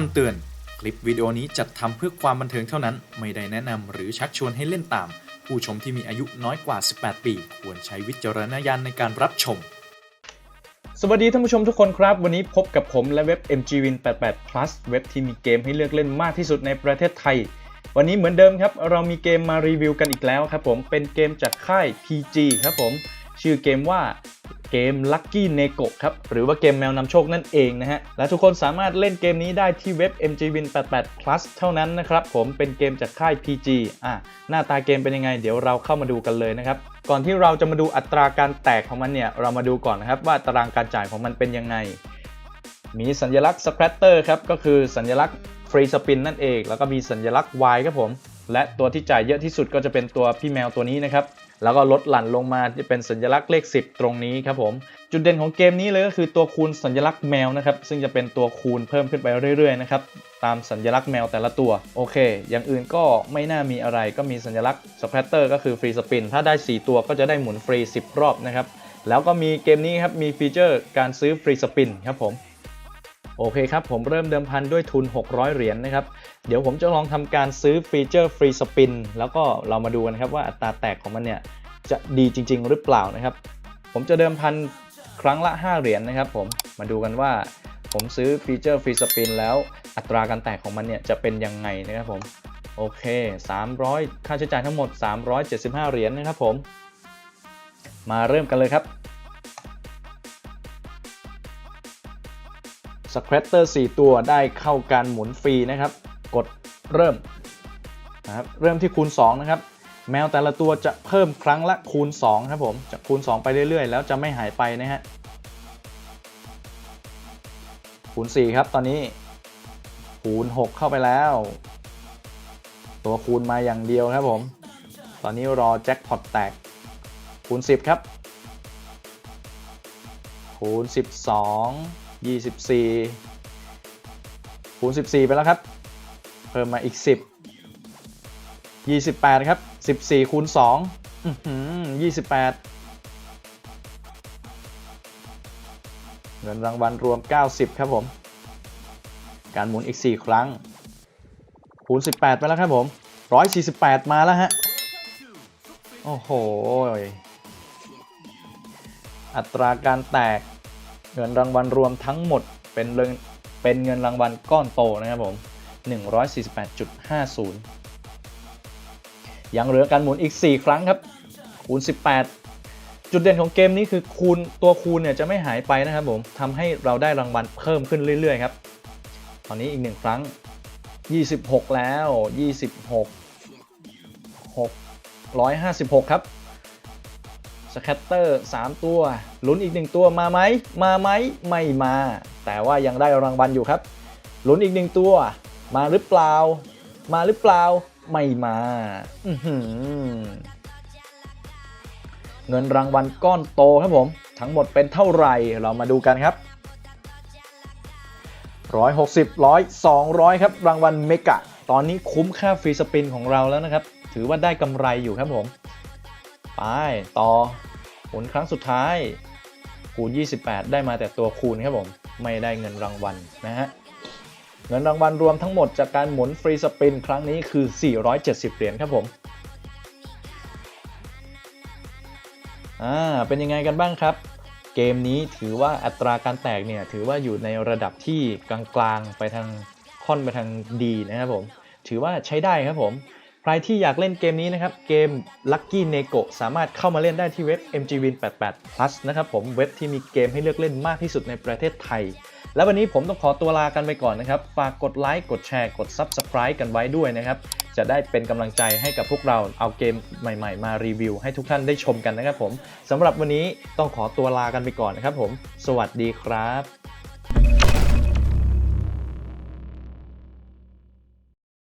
คำเตือน คลิปวิดีโอนี้จัดทำเพื่อความบันเทิงเท่านั้น ไม่ได้แนะนำหรือชักชวนให้เล่นตาม ผู้ชมที่มีอายุน้อยกว่า 18 ปี ควรใช้วิจารณญาณในการรับชม สวัสดีท่านผู้ชมทุกคนครับ วันนี้พบกับผมและเว็บ MGWin 88 Plus เว็บที่มีเกมให้เลือกเล่นมากที่สุดในประเทศไทย วันนี้เหมือนเดิมครับ เรามีเกมมารีวิวกันอีกแล้วครับผม เป็นเกมจากค่าย PG ครับผม ชื่อเกมว่า เกม Lucky Neko ครับ หรือว่าเกมแมวนำโชคนั่นเองนะฮะ และทุกคนสามารถเล่นเกมนี้ได้ที่เว็บ MGWin 88 Plus เท่านั้นนะครับ ผมเป็นเกมจากค่าย PG อะ หน้าตาเกมเป็นยังไง เดี๋ยวเราเข้ามาดูกันเลยนะครับก่อนที่เราจะมาดูอัตราการแตกของมันเนี่ย เรามาดูก่อนนะครับว่าตารางการจ่ายของมันเป็นยังไง มีสัญลักษณ์ splatter ครับ ก็คือสัญลักษณ์ free spin นั่นเอง แล้วก็มีสัญลักษณ์ Y ครับผม และตัวที่จ่ายเยอะที่สุดก็จะเป็นตัวพี่แมวตัวนี้นะครับ แล้วก็ลดหลั่นลงมาจะเป็นสัญลักษณ์เลข 10 ตรงนี้ครับผม จุดเด่นของเกมนี้เลยก็คือตัวคูณสัญลักษณ์แมวนะครับ ซึ่งจะเป็นตัวคูณเพิ่มขึ้นไปเรื่อยๆนะครับ ตามสัญลักษณ์แมวแต่ละตัว โอเค อย่างอื่นก็ไม่น่ามีอะไร ก็มีสัญลักษณ์ splatter ก็คือ free spin ถ้าได้ 4 ตัวก็จะได้หมุนฟรี 10 รอบนะครับ แล้วก็มีเกมนี้ครับ มีฟีเจอร์การซื้อฟรีสปินครับผม โอเคครับ ผมเริ่มเดิมพันด้วยทุน 600 เหรียญนนะครับ เดี๋ยวผมจะลองทำการซื้อฟีเจอร์ฟรีสปินแล้วก็เรามาดูกันครับว่าอัตราแตกของมันเนี่ยจะดีจริง ๆ หรือเปล่านะครับ ผมจะเดิมพันครั้งละ 5 เหรียญนนะครับผมมาดูกันว่า ผมซื้อฟีเจอร์ฟรีสปินแล้วอัตราการแตกของมันเนี่ยจะเป็นยังไงนะครับผมโอเค 300 ค่าใช้จ่ายทั้งหมด 375 เหรียญนะครับผม มาเริ่มกันเลยครับ สครตเตอร์4ตัวได้เข้าการหมุนฟรีนะครับ กดเริ่มนะครับเริ่มที่คูณ 2 นะครับ แมวแต่ละตัวจะเพิ่มครั้งละคูณ2ครับผมจะคูณ 2 ไปเรื่อยๆ แล้วจะไม่หายไปนะฮะคูณ 4 ครับตอนนี้คูณ 6 เข้าไปแล้ว ตัวคูณมาอย่างเดียวครับผม ตอนนี้รอแจ็คพอตแตกคูณ 10 ครับคูณ 12 24คูณ14 ไปแล้วครับ เพิ่มมาอีก 10 28 ครับ 14คูณ2อือหือ28 เงินรางวัลรวม 90 ครับผม การหมุนอีก 4 ครั้ง คูณ 18 ไปแล้วครับผม 148 มาแล้วฮะ โอ้โห อัตราการแตก เงินรางวัลรวมทั้งหมดเป็นเงินเป็นเงินรางวัลก้อนโตนะครับผม 148.50 ยังเหลือการหมุนอีก 4 ครั้งครับ คูณ 18 จุดเด่นของเกมนี้คือคูณตัวคูณเนี่ยจะไม่หายไปนะครับผมทำให้เราได้รางวัลเพิ่มขึ้นเรื่อยๆครับ ตอนนี้อีก 1 ครั้ง 26 แล้ว 26 656 ครับ สแคตเตอร์ 3 ตัว ลุ้นอีก 1 ตัวมาไหม มาไหม ไม่มา แต่ว่ายังได้รางวัลอยู่ครับ ลุ้นอีก 1 ตัว มาหรือเปล่า มาหรือเปล่า ไม่มา เงินรางวัลก้อนโตครับผม ทั้งหมดเป็นเท่าไหร่ เรามาดูกันครับ160 100 200 ครับ รางวัลเมกะ ตอนนี้คุ้มค่าฟรีสปินของเราแล้วนะครับ ถือว่าได้กำไรอยู่ครับผม ไป ต่อ หมุนครั้งสุดท้าย คูณ 28 ได้มาแต่ตัวคูณครับผม ไม่ได้เงินรางวัลนะฮะ เงินรางวัลรวมทั้งหมดจากการหมุนฟรีสปินครั้งนี้คือ 470 เหรียญครับผม อ่า เป็นยังไงกันบ้างครับ เกมนี้ถือว่าอัตราการแตกเนี่ย ถือว่าอยู่ในระดับที่กลางๆ ไปทางค่อนไปทางดีนะครับผม ถือว่าใช้ได้ครับผม รที่อยากเล่นเกมนี้นะครับ เกม Lucky Neko สามารถเข้ามาเล่นได้ที่เว็บ MGWin 88 Plus นะครับผมเว็บที่มีเกมให้เลือกเล่นมากที่สุดในประเทศไทย แล้ววันนี้ผมต้องขอตัวลากันไปก่อนนะครับ ฝากกดไลค์กดแชร์กด Subscribe กันไว้ด้วยนะครับ จะได้เป็นกำลังใจให้กับพวกเราเอาเกมใหม่ๆ มารีวิว ให้ทุกท่านได้ชมกันนะครับผมสำหรับวันนี้ต้องขอตัวลากันไปก่อนนะครับผม สวัสดีครับ